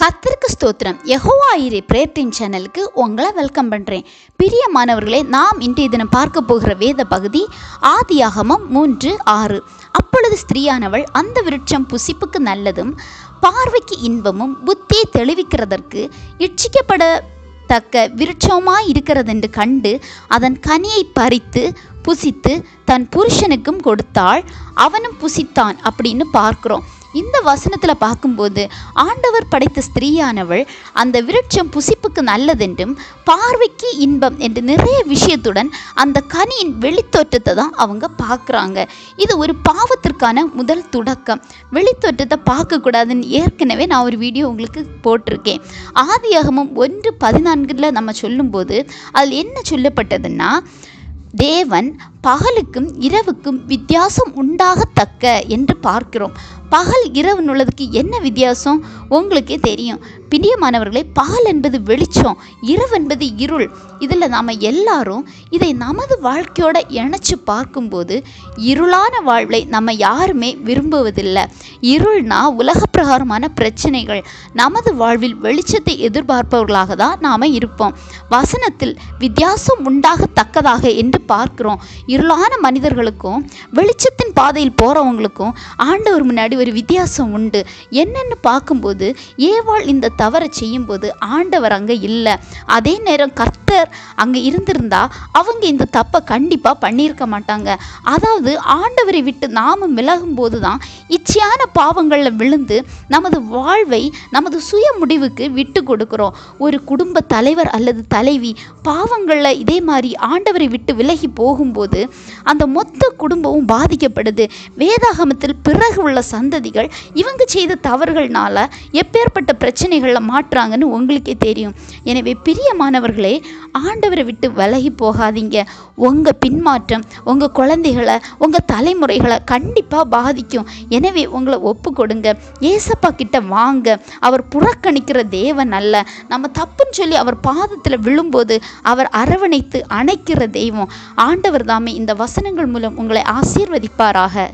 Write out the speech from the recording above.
கத்திற்கு ஸ்தோத்திரம். யெகோவாயிரே பிரேத்தின் சேனலுக்கு உங்களை வெல்கம் பண்ணுறேன் பிரியமானவர்களே நாம் இன்றைய தினம் பார்க்க போகிற வேத பகுதி ஆதியாகமம் மூன்று ஆறு. அப்பொழுது ஸ்திரீயானவள் அந்த விருட்சம் புசிப்புக்கு நல்லதும் பார்வைக்கு இன்பமும் புத்தியை தெளிவிக்கிறதற்கு இச்சிக்கப்படத்தக்க விருட்சமாய் இருக்கிறதென்று கண்டு அதன் கனியை பறித்து புசித்து தன் புருஷனுக்கும் கொடுத்தாள். அவனும் புசித்தான் அப்படின்னு பார்க்குறோம். இந்த வசனத்தில் பார்க்கும்போது ஆண்டவர் படைத்த ஸ்திரீயானவள் அந்த விருட்சம் புசிப்புக்கு நல்லதென்றும் பார்வைக்கு இன்பம் என்று நிறைய விஷயத்துடன் அந்த கனியின் வெளித்தோற்றத்தை தான் அவங்க பார்க்குறாங்க. இது ஒரு பாவத்திற்கான முதல் தொடக்கம். வெளித்தோற்றத்தை பார்க்கக்கூடாதுன்னு ஏற்கனவே நான் ஒரு வீடியோ உங்களுக்கு போட்டிருக்கேன். ஆதியாகமும் ஒன்று பதினான்கில் நம்ம சொல்லும்போது அதில் என்ன சொல்லப்பட்டதுன்னா தேவன் பகலுக்கும் இரவுக்கும் வித்தியாசம் உண்டாகத்தக்க என்று பார்க்கிறோம். பகல் இரவு உள்ளதுக்கு என்ன வித்தியாசம்? உங்களுக்கே தெரியும். பிரியமானவர்களே பகல் என்பது வெளிச்சம் இரவு என்பது இருள். இதில் நாம் எல்லாரும் இதை நமது வாழ்க்கையோட இணைச்சு பார்க்கும்போது இருளான வாழ்வை நம்ம யாருமே விரும்புவதில்லை. இருள்னா உலக பிரகாரமான பிரச்சனைகள். நமது வாழ்வில் வெளிச்சத்தை எதிர்பார்ப்பவர்களாக தான் நாம் இருப்போம். வசனத்தில் வித்தியாசம் உண்டாகத்தக்கதாக என்று பார்க்கிறோம். இருளான மனிதர்களுக்கும் வெளிச்சத்தின் பாதையில் போகிறவங்களுக்கும் ஆண்டவர் முன்னாடி ஒரு வித்தியாசம் உண்டு. என்னென்னு பார்க்கும்போது ஏவாள் இந்த தவறை செய்யும்போது ஆண்டவர் அங்கே இல்லை. அதே நேரம் கர்த்தர் அங்கே இருந்திருந்தா அவங்க இந்த தப்பை கண்டிப்பாக பண்ணியிருக்க மாட்டாங்க. அதாவது ஆண்டவரை விட்டு நாம் விலகும் போது தான் இச்சையான பாவங்களில் விழுந்து நமது வாழ்வை நமது சுய முடிவுக்கு விட்டு கொடுக்குறோம். ஒரு குடும்ப தலைவர் அல்லது தலைவி பாவங்களில் இதே மாதிரி ஆண்டவரை விட்டு விலகி போகும்போது அந்த மொத்த குடும்பமும் பாதிக்கப்படுது. வேதாகமத்தில் பிறகு உள்ள சந்ததிகள் இவங்க செய்த தவறுகள்னால எப்பேற்பட்ட பிரச்சனைகளில் மாற்றுறாங்கன்னு உங்களுக்கே தெரியும். எனவே பிரியமானவர்களே ஆண்டவரை விட்டு விலகி போகாதீங்க. உங்கள் பின்மாற்றம் உங்கள் குழந்தைகளை உங்கள் தலைமுறைகளை கண்டிப்பாக பாதிக்கும். எனவே உங்களை ஒப்பு கொடுங்க. ஏசப்பா கிட்ட வாங்க. அவர் புறக்கணிக்கிற தேவன் அல்ல. நம்ம தப்புன்னு சொல்லி அவர் பாதத்தில் விழும்போது அவர் அரவணைத்து அணைக்கிற தெய்வம். ஆண்டவர் தாமே இந்த வசனங்கள் மூலம் உங்களை ஆசீர்வதிப்பாராக.